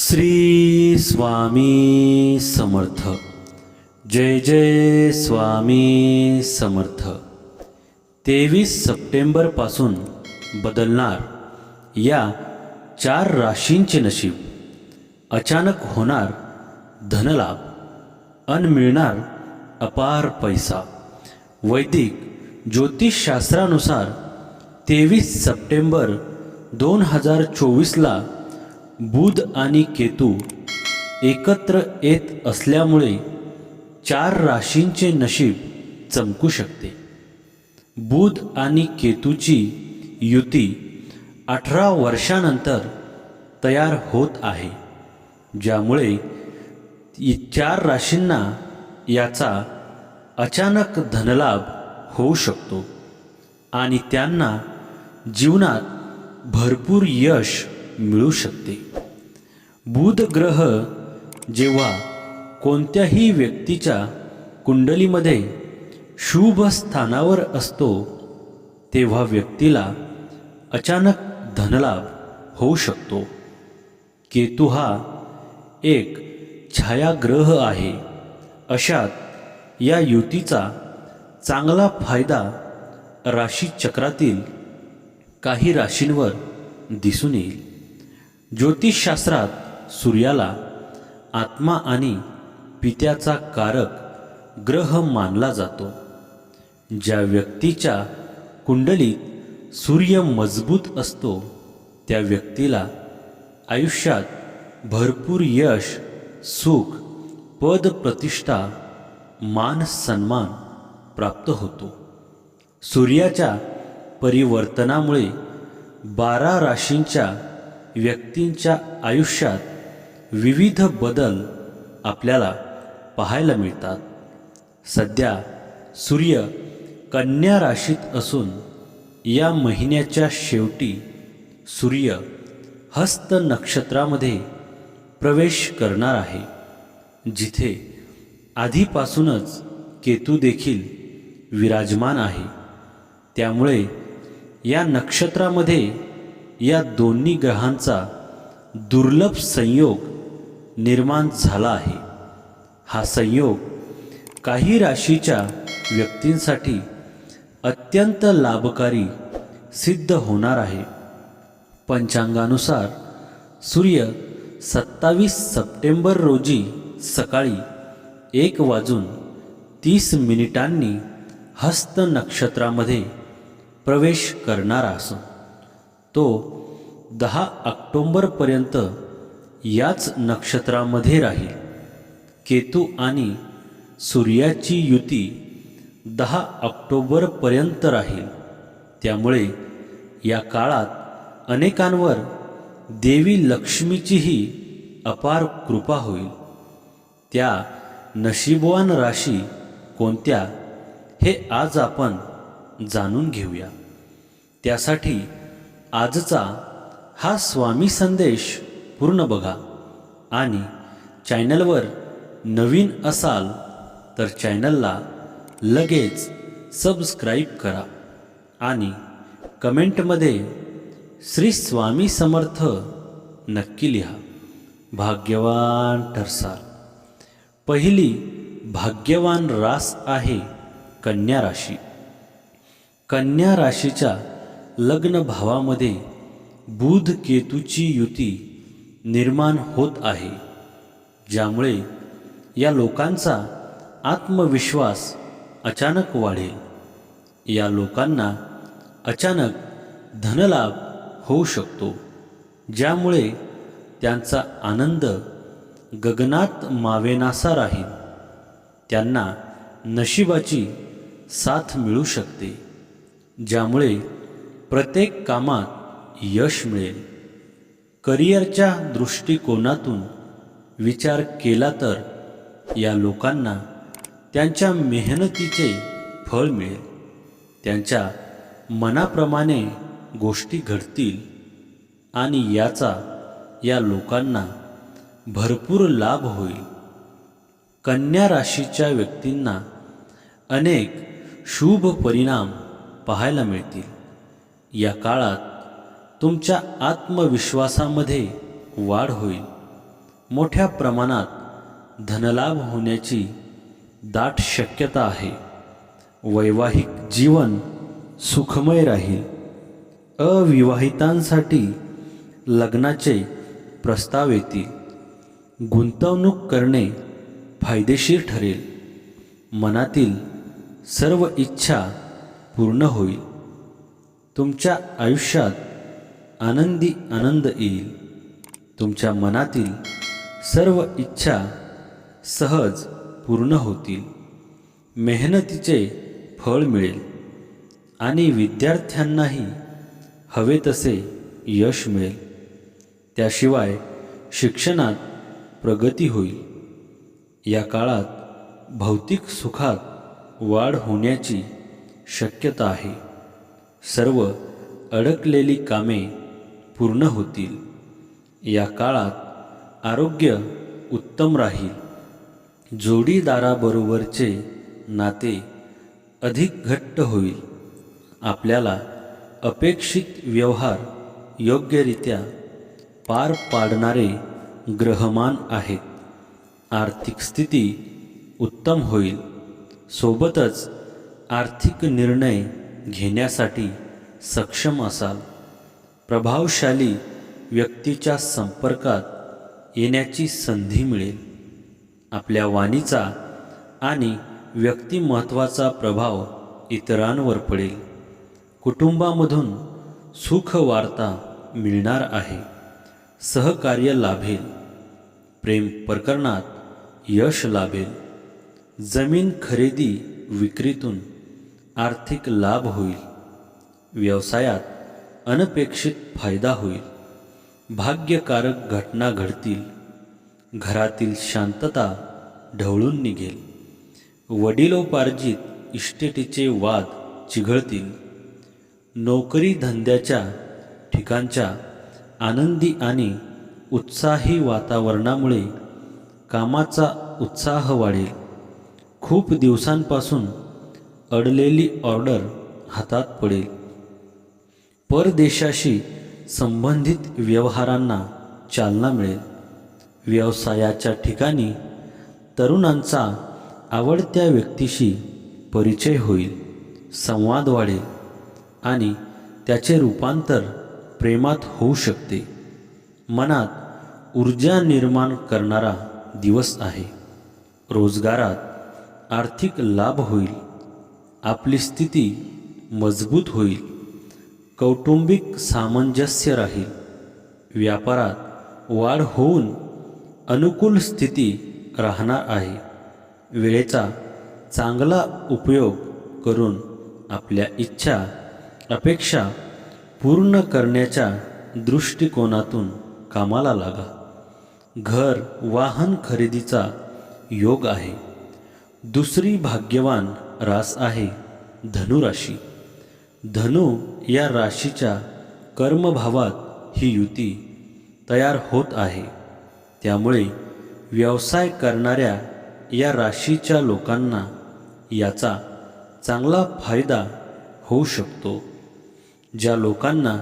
श्री स्वामी समर्थ. जय जय स्वामी समर्थ. तेवीस सप्टेंबरपासून बदलणार या चार राशींचे नशीब. अचानक होणार धनलाभ. अन मिळणार अपार पैसा. वैदिक ज्योतिषशास्त्रानुसार तेवीस सप्टेंबर दोन हजार चोवीसला बुध आणि केतू एकत्र येत असल्यामुळे चार राशींचे नशीब चमकू शकते. बुध आणि केतूची युती अठरा वर्षानंतर तयार होत आहे ज्यामुळे चार राशींना याचा अचानक धनलाभ होऊ शकतो आणि त्यांना जीवनात भरपूर यश मिळू शकते. बुध ग्रह जेव्हा कोणत्याही व्यक्तीच्या कुंडलीमध्ये शुभ स्थानावर असतो तेव्हा व्यक्तीला अचानक धनलाभ होऊ शकतो. केतू हा एक छायाग्रह आहे. अशात या युतीचा चांगला फायदा राशीचक्रातील काही राशींवर दिसून येईल. ज्योतिषशास्त्रात सूर्याला आत्मा आणि पित्याचा कारक ग्रह मानला जातो. ज्या व्यक्तीच्या कुंडलीत सूर्य मजबूत असतो त्या व्यक्तीला आयुष्यात भरपूर यश सुख पद प्रतिष्ठा मान सन्मान प्राप्त होतो. सूर्याच्या परिवर्तनामुळे बारा राशींच्या व्यक्तींच्या आयुष्यात विविध बदल आपल्याला पाहायला मिळतात. सध्या सूर्य कन्या राशीत असून या महिन्याच्या शेवटी सूर्य हस्त नक्षत्रामध्ये प्रवेश करणार आहे. जिथे आधीपासूनच केतू देखील विराजमान आहे. त्यामुळे या नक्षत्रामध्ये या दोन्ही ग्रहांचा दुर्लभ संयोग निर्माण झाला आहे. हा संयोग काही राशीच्या व्यक्तींसाठी अत्यंत लाभकारी सिद्ध होणार आहे. पंचांगानुसार सूर्य सत्तावीस सप्टेंबर रोजी सकाळी एक वाजून तीस मिनिटांनी हस्त नक्षत्रामध्ये प्रवेश करणार असून तो दहा ऑक्टोंबरपर्यंत याच नक्षत्रामध्ये राहील. केतू आणि सूर्याची युती दहा ऑक्टोबरपर्यंत राहील. त्यामुळे या काळात अनेकांवर देवी लक्ष्मीचीही अपार कृपा होईल. त्या नशीबवान राशी कोणत्या हे आज आपण जाणून घेऊया. त्यासाठी आजचा हा स्वामी संदेश पूर्ण बघा. आणि चॅनलवर नवीन असाल तर चॅनलला लगेच सबस्क्राईब करा. आणि कमेंटमध्ये श्री स्वामी समर्थ नक्की लिहा. भाग्यवान ठरसाल. पहिली भाग्यवान रास आहे कन्या राशी. कन्या राशीच्या लग्न भावामध्ये बुध केतूची युती निर्माण होत आहे ज्यामुळे या लोकांचा आत्मविश्वास अचानक वाढेल. या लोकांना अचानक धनलाभ होऊ शकतो ज्यामुळे त्यांचा आनंद गगनात मावेनासा राहील. त्यांना नशिबाची साथ मिळू शकते ज्यामुळे प्रत्येक कामात यश मिळेल. करिअरच्या दृष्टिकोनातून विचार केला तर या लोकांना त्यांच्या मेहनतीचे फळ मिळेल. त्यांच्या मनाप्रमाणे गोष्टी घडतील आणि याचा या लोकांना भरपूर लाभ होईल. कन्या राशीच्या व्यक्तींना अनेक शुभ परिणाम पाहायला मिळतील. या काळात तुमच्या आत्मविश्वासामध्ये वाढ होईल. मोठ्या प्रमाणात धनलाभ होण्याची दाट शक्यता आहे. वैवाहिक जीवन सुखमय राहील. अविवाहितांसाठी लग्नाचे प्रस्ताव येतील. गुंतवणूक करणे फायदेशीर ठरेल. मनातील सर्व इच्छा पूर्ण होईल. तुमच्या आयुष्यात आनंदी आनंद येईल. तुमच्या मनातील सर्व इच्छा सहज पूर्ण होतील. मेहनतीचे फळ मिळेल आणि विद्यार्थ्यांनाही हवे तसे यश मिळेल. त्याशिवाय शिक्षणात प्रगती होईल. या काळात भौतिक सुखात वाढ होण्याची शक्यता आहे. सर्व अडकलेली कामे पूर्ण होतील. या काळात आरोग्य उत्तम राहील. जोडीदाराबरोबरचे नाते अधिक घट्ट होईल. आपल्याला अपेक्षित व्यवहार योग्यरित्या पार पाडणारे ग्रहमान आहेत. आर्थिक स्थिती उत्तम होईल. सोबतच आर्थिक निर्णय घेण्यासाठी सक्षम असाल. प्रभावशाली व्यक्तीच्या संपर्कात येण्याची संधी मिळेल. आपल्या वाणीचा आणि व्यक्तिमत्वाचा प्रभाव इतरांवर पडेल. कुटुंबामधून सुखवार्ता मिळणार आहे. सहकार्य लाभेल. प्रेम प्रकरणात यश लाभेल. जमीन खरेदी विक्रीतून आर्थिक लाभ होईल. व्यवसायात अनपेक्षित फायदा होईल. भाग्यकारक घटना घडतील. घरातील शांतता ढवळून निघेल. वडिलोपार्जित इस्टेटीचे वाद चिघळतील. नोकरी धंद्याच्या ठिकाणच्या आनंदी आणि उत्साही वातावरणामुळे कामाचा उत्साह वाढेल. खूप दिवसांपासून अडलेली ऑर्डर हातात पडेल. परदेशाशी संबंधित व्यवहारांना चालना मिळेल. व्यवसायाच्या ठिकाणी तरुणांचा आवडत्या व्यक्तीशी परिचय होईल संवाद वाढेल आणि त्याचे रूपांतर प्रेमात होऊ शकते. मनात ऊर्जा निर्माण करणारा दिवस आहे. रोजगारात आर्थिक लाभ होईल. आपली स्थिती मजबूत होईल. कौटुंबिक सामंजस्य राहील. व्यापारात वाढ होऊन अनुकूल स्थिती राहणार आहे. वेळेचा चांगला उपयोग करून आपल्या इच्छा अपेक्षा पूर्ण करण्याच्या दृष्टिकोनातून कामाला लागा. घर वाहन खरेदीचा योग आहे. दुसरी भाग्यवान रास आहे धनुराशी धनु या राशीच्या कर्मभावात ही युती तयार होत आहे. त्यामुळे व्यवसाय करणाऱ्या या राशीच्या लोकांना याचा चांगला फायदा होऊ शकतो. ज्या लोकांना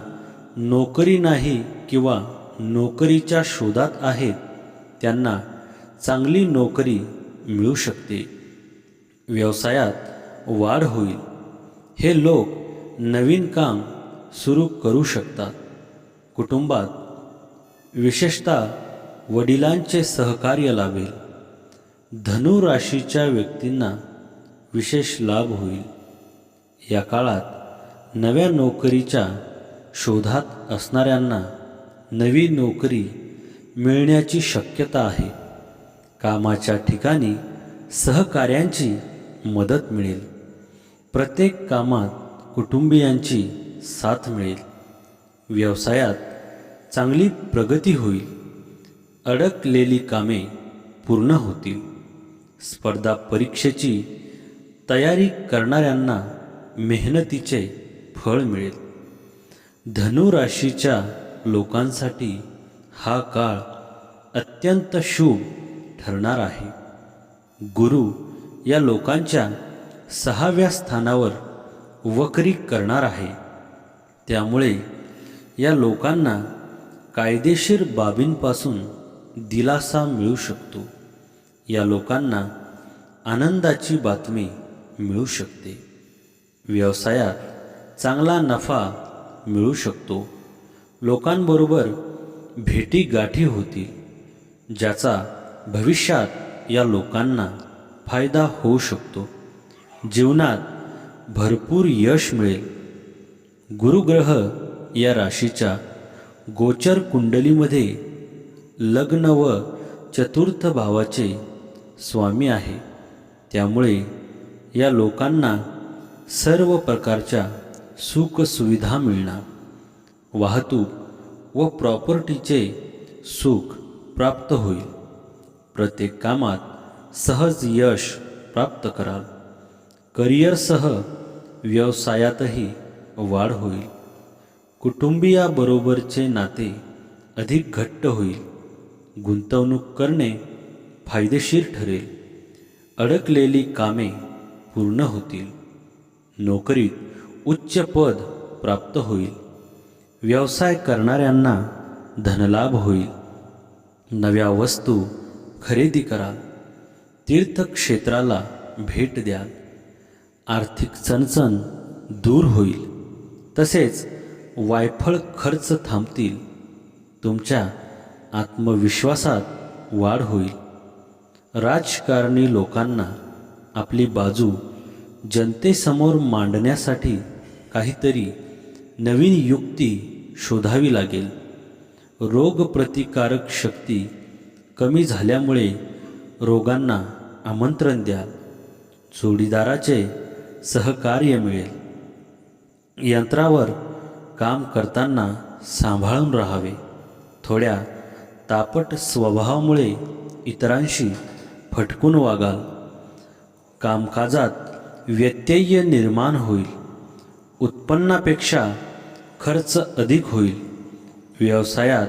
नोकरी नाही किंवा नोकरीच्या शोधात आहेत त्यांना चांगली नोकरी मिळू शकते. व्यवसायात वाढ होईल. हे लोक नवीन काम सुरू करू शकतात. कुटुंबात विशेषतः वडिलांचे सहकार्य लाभेल. धनु राशीच्या व्यक्तींना विशेष लाभ होईल. या काळात नव्या नोकरीच्या शोधात असणाऱ्यांना नवी नोकरी मिळण्याची शक्यता आहे. कामाच्या ठिकाणी सहकार्यांची मदत मिळेल. प्रत्येक कामात कुटुंबियांची साथ मिळेल. व्यवसायात चांगली प्रगती होईल. अडकलेली कामे पूर्ण होतील. स्पर्धा परीक्षेची तयारी करणाऱ्यांना मेहनतीचे फळ मिळेल. धनुराशीच्या लोकांसाठी हा काळ अत्यंत शुभ ठरणार आहे. गुरु या लोकांच्या सहाव्या स्थानावर वक्री करणार आहे. त्यामुळे या लोकांना कायदेशीर बाबींपासून दिलासा मिळू शकतो. या लोकांना आनंदाची बातमी मिळू शकते. व्यवसायात चांगला नफा मिळू शकतो. लोकांबरोबर भेटीगाठी होतील ज्याचा भविष्यात या लोकांना फायदा होऊ शकतो. जीवनात भरपूर यश मिळेल. गुरुग्रह या राशीच्या गोचर कुंडलीमध्ये लग्न व चतुर्थ भावाचे स्वामी आहे. त्यामुळे या लोकांना सर्व प्रकारच्या सुखसुविधा मिळणार. वाहतूक व प्रॉपर्टीचे सुख प्राप्त होईल. प्रत्येक कामात सहज यश प्राप्त कराल. करिअरसह व्यवसायातही वाढ होईल. कुटुंबियाबरोबरचे नाते अधिक घट्ट होईल. गुंतवणूक करणे फायदेशीर ठरेल. अडकलेली कामे पूर्ण होतील. नोकरीत उच्च पद प्राप्त होईल. व्यवसाय करणाऱ्यांना धनलाभ होईल. नव्या वस्तू खरेदी कराल. तीर्थक्षेत्राला भेट द्याल. आर्थिक चणचण दूर होईल. तसेच वायफळ खर्च थांबतील. तुमच्या आत्मविश्वासात वाढ होईल. राजकारणी लोकांना आपली बाजू जनतेसमोर मांडण्यासाठी काहीतरी नवीन युक्ती शोधावी लागेल. रोगप्रतिकारक शक्ती कमी झाल्यामुळे रोगांना आमंत्रण द्याल जोडीदाराचे सहकार्य मिळेल. यंत्रावर काम करताना सांभाळून राहावे. थोड्या तापट स्वभावामुळे इतरांशी फटकून वागाल. कामकाजात व्यत्यय निर्माण होईल. उत्पन्नापेक्षा खर्च अधिक होईल. व्यवसायात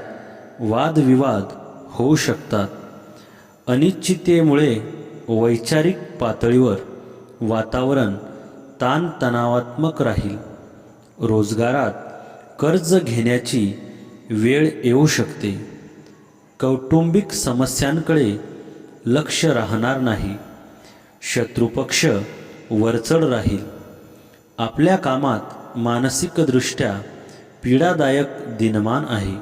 वादविवाद होऊ शकतात. अनिश्चितेमुळे वैचारिक पातळीवर वातावरण ताणतणावात्मक राहील. रोजगारात कर्ज घेण्याची वेळ येऊ शकते. कौटुंबिक समस्यांकडे लक्ष राहणार नाही. शत्रुपक्ष वरचढ राहील. आपल्या कामात मानसिकदृष्ट्या पीडादायक दिनमान आहे.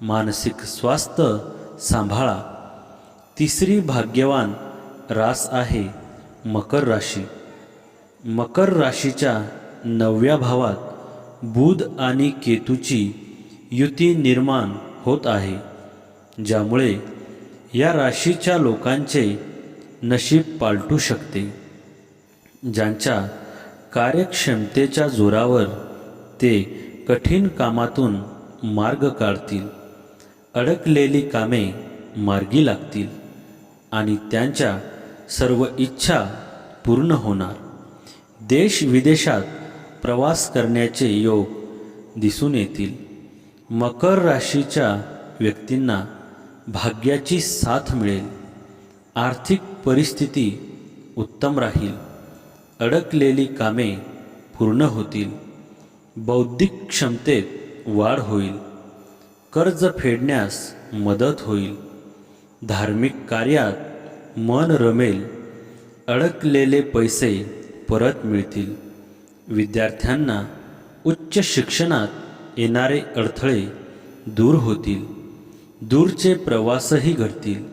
मानसिक स्वास्थ्य सांभाळा. तिसरी भाग्यवान रास आहे मकर राशी. मकर राशीच्या नवव्या भावात बुध आणि केतूची युती निर्माण होत आहे ज्यामुळे या राशीच्या लोकांचे नशीब पालटू शकते. ज्यांच्या कार्यक्षमतेच्या जोरावर ते कठीण कामातून मार्ग काढतील अडकलेली कामे मार्गी लागतील आणि त्यांच्या सर्व इच्छा पूर्ण होणार. देश विदेशात प्रवास करण्याचे योग दिसून येतील. मकर राशीच्या व्यक्तींना भाग्याची साथ मिळेल. आर्थिक परिस्थिती उत्तम राहील. अडकलेली कामे पूर्ण होतील. बौद्धिक क्षमतेत वाढ होईल. कर्ज फेडण्यास मदत होईल. धार्मिक कार्यात मन रमेल अडकलेले पैसे परत मिळतील. विद्यार्थ्यांना उच्च शिक्षणात येणारे अडथळे दूर होतील. दूरचे प्रवासही घडतील.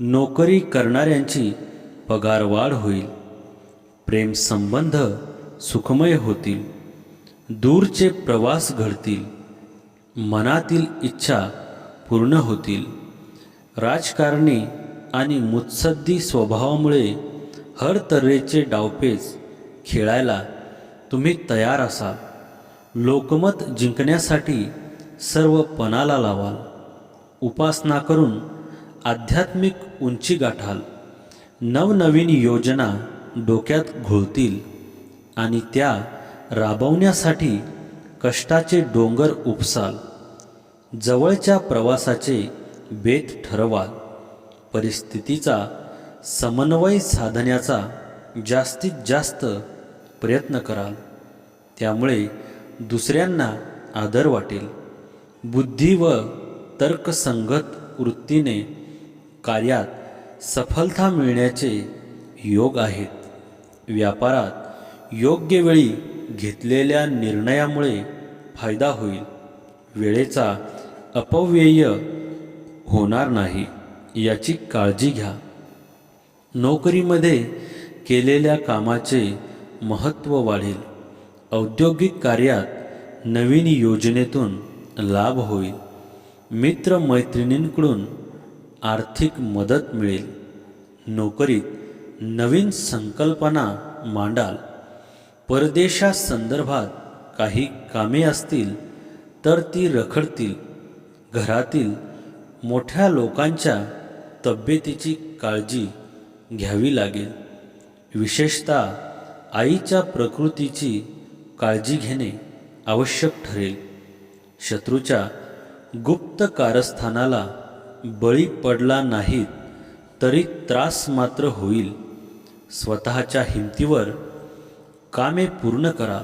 नोकरी करणाऱ्यांची पगारवाढ होईल. प्रेमसंबंध सुखमय होतील. दूरचे प्रवास घडतील. मनातील इच्छा पूर्ण होतील. राजकारणी आणि मुत्सद्दी स्वभावामुळे हर तऱ्हेचे डावपेच खेळायला तुम्ही तयार असाल लोकमत जिंकण्यासाठी सर्व पणाला लावाल. उपासना करून आध्यात्मिक उंची गाठाल. नवनवीन योजना डोक्यात घोळतील आणि त्या राबवण्यासाठी कष्टाचे डोंगर उपसाल. जवळच्या प्रवासाचे बेत ठरवाल. परिस्थितीचा समन्वय साधण्याचा जास्तीत जास्त प्रयत्न कराल. त्यामुळे दुसऱ्यांना आदर वाटेल. बुद्धी व तर्कसंगत वृत्तीने कार्यात सफलता मिळण्याचे योग आहेत. व्यापारात योग्य वेळी घेतलेल्या निर्णयामुळे फायदा होईल. वेळेचा अपव्यय होणार नाही. याची काळजी घ्या. नोकरीमध्ये केलेल्या कामाचे महत्त्व वाढेल. औद्योगिक कार्यात नवीन योजनेतून लाभ होईल. मित्रमैत्रिणींकडून आर्थिक मदत मिळेल. नोकरीत नवीन संकल्पना मांडाल. परदेशासंदर्भात काही कामे असतील तर ती रखडतील. घरातील मोठ्या लोकांच्या तब्येतीची काळजी घ्यावी लागेल. विशेषतः आईच्या प्रकृतीची काळजी घेणे आवश्यक ठरेल. शत्रूच्या गुप्त कारस्थानाला बळी पडला नाहीत तरी त्रास मात्र होईल. स्वतःच्या हिमतीवर कामे पूर्ण करा.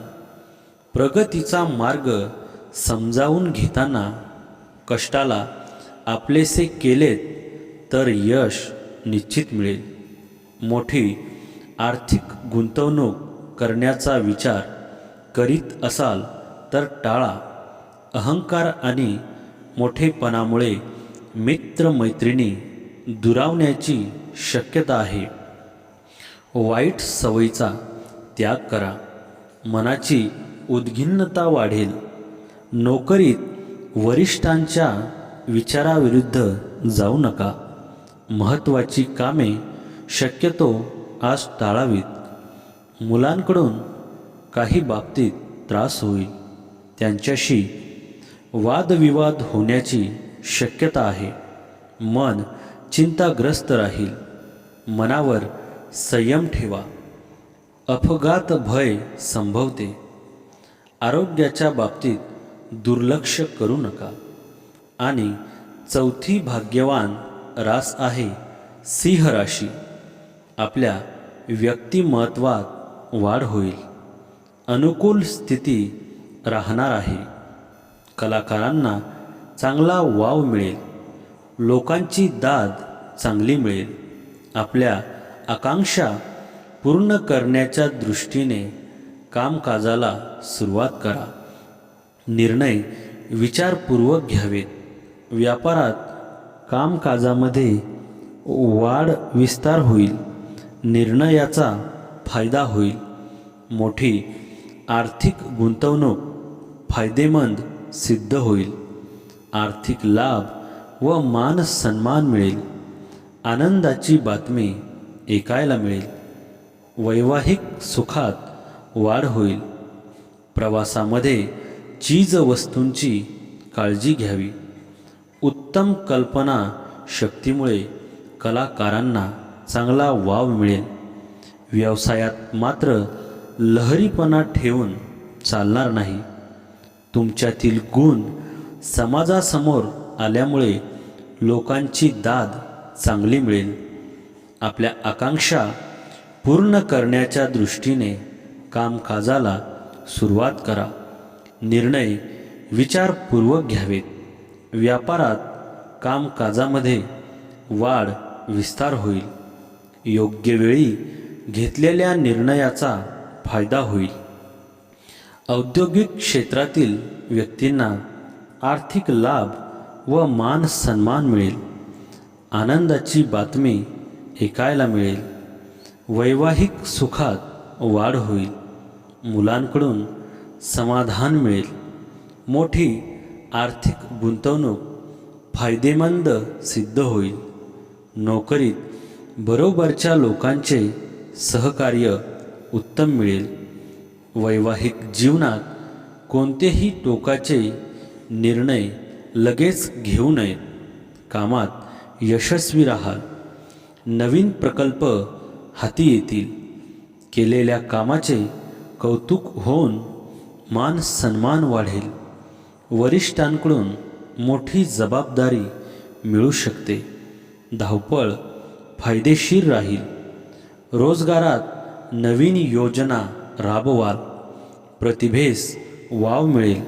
प्रगतीचा मार्ग समजावून घेताना कष्टाला आपलेसे केलेत तर यश निश्चित मिळेल. मोठी आर्थिक गुंतवणूक करण्याचा विचार करीत असाल तर टाळा. अहंकार आणि मोठेपणामुळे मित्रमैत्रिणी दुरावण्याची शक्यता आहे. वाईट सवयीचा त्याग करा. मनाची उद्घिन्नता वाढेल. नोकरीत वरिष्ठांच्या विचाराविरुद्ध जाऊ नका. महत्त्वाची कामे शक्यतो आज टाळावीत. मुलांकडून काही बाबतीत त्रास होईल. त्यांच्याशी वादविवाद होण्याची शक्यता आहे. मन चिंताग्रस्त राहील. मनावर संयम ठेवा. अपघात भय संभवते. आरोग्याच्या बाबतीत दुर्लक्ष करू नका. आणि चौथी भाग्यवान रास आहे सिंह राशी. आपल्या व्यक्तिमत्वात वाढ होईल. अनुकूल स्थिती राहणार आहे. कलाकारांना चांगला वाव मिळेल. लोकांची दाद चांगली मिळेल. आपल्या आकांक्षा पूर्ण करण्याच्या दृष्टीने कामकाजाला सुरुवात करा. निर्णय विचारपूर्वक घ्यावेत. व्यापारात कामकाजामध्ये वाढ विस्तार होईल निर्णयाचा फायदा होईल. मोठी आर्थिक गुंतवणूक फायदेमंद सिद्ध होईल. आर्थिक लाभ व मान सन्मान मिळेल. आनंदाची बातमी ऐकायला मिळेल. वैवाहिक सुखात वाढ होईल. प्रवासामध्ये चीज वस्तूंची काळजी घ्यावी. उत्तम कल्पना शक्तीमुळे कलाकारांना चांगला वाव मिळेल. व्यवसायात मात्र लहरीपणा ठेवून चालणार नाही. तुमच्यातील गुण समाजासमोर आल्यामुळे लोकांची दाद चांगली मिळेल. आपल्या आकांक्षा पूर्ण करण्याच्या दृष्टीने कामकाजाला सुरुवात करा. निर्णय विचारपूर्वक घ्यावेत. व्यापारात कामकाजामध्ये वाढ विस्तार होईल. योग्य वेळी घेतलेल्या निर्णयाचा फायदा होईल. औद्योगिक क्षेत्रातील व्यक्तींना आर्थिक लाभ व मान सन्मान मिळेल. आनंदाची बातमी ऐकायला मिळेल. वैवाहिक सुखात वाढ होईल. मुलांकडून समाधान मिळेल. मोठी आर्थिक गुंतवणूक फायदेमंद सिद्ध होईल. नोकरीत बरोबरच्या लोकांचे सहकार्य उत्तम मिळेल. वैवाहिक जीवनात कोणतेही टोकाचे निर्णय लगेच घेऊ नयेत कामात यशस्वी राहाल. नवीन प्रकल्प हाती येतील. केलेल्या कामाचे कौतुक होऊन मान सन्मान वाढेल. वरिष्ठांकडून मोठी जबाबदारी मिळू शकते. धावपळ फायदेशीर राहील. रोजगारात नवीन योजना राबवाल. प्रतिभेस वाव मिळेल.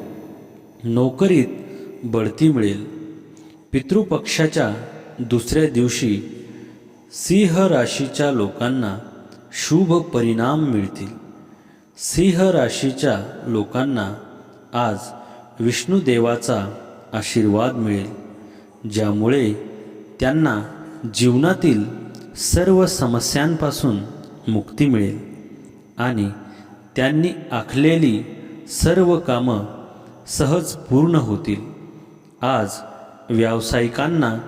नोकरीत बढती मिळेल. पितृपक्षाच्या दुसऱ्या दिवशी सिंह राशीच्या लोकांना शुभ परिणाम मिळतील. सिंह राशीच्या लोकांना आज विष्णुदेवाचा आशीर्वाद मिळेल ज्यामुळे त्यांना जीवनातील सर्व समस्यांपासून मुक्ती मिळेल आणि त्यांनी आखलेली सर्व कामं सहज पूर्ण होतील. आज व्यावसायिकांना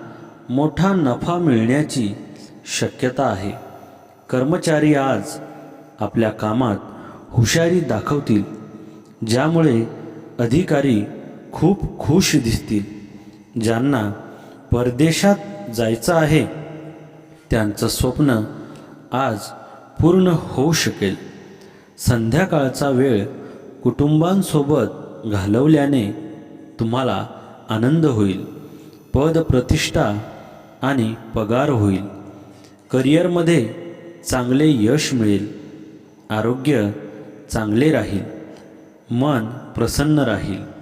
मोठा नफा मिळण्याची शक्यता आहे. कर्मचारी आज आपल्या कामात हुशारी दाखवतील ज्यामुळे अधिकारी खूप खुश दिसतील. ज्यांना परदेशात जायचं आहे त्यांचं स्वप्न आज पूर्ण होऊ शकेल. संध्याकाळचा वेळ कुटुंबांसोबत घालवल्याने तुम्हाला आनंद होईल. पदप्रतिष्ठा आणि पगार होईल. करिअरमध्ये चांगले यश मिळेल. आरोग्य चांगले राहील. मन प्रसन्न राहील.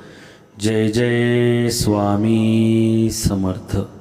जय जय स्वामी समर्थ.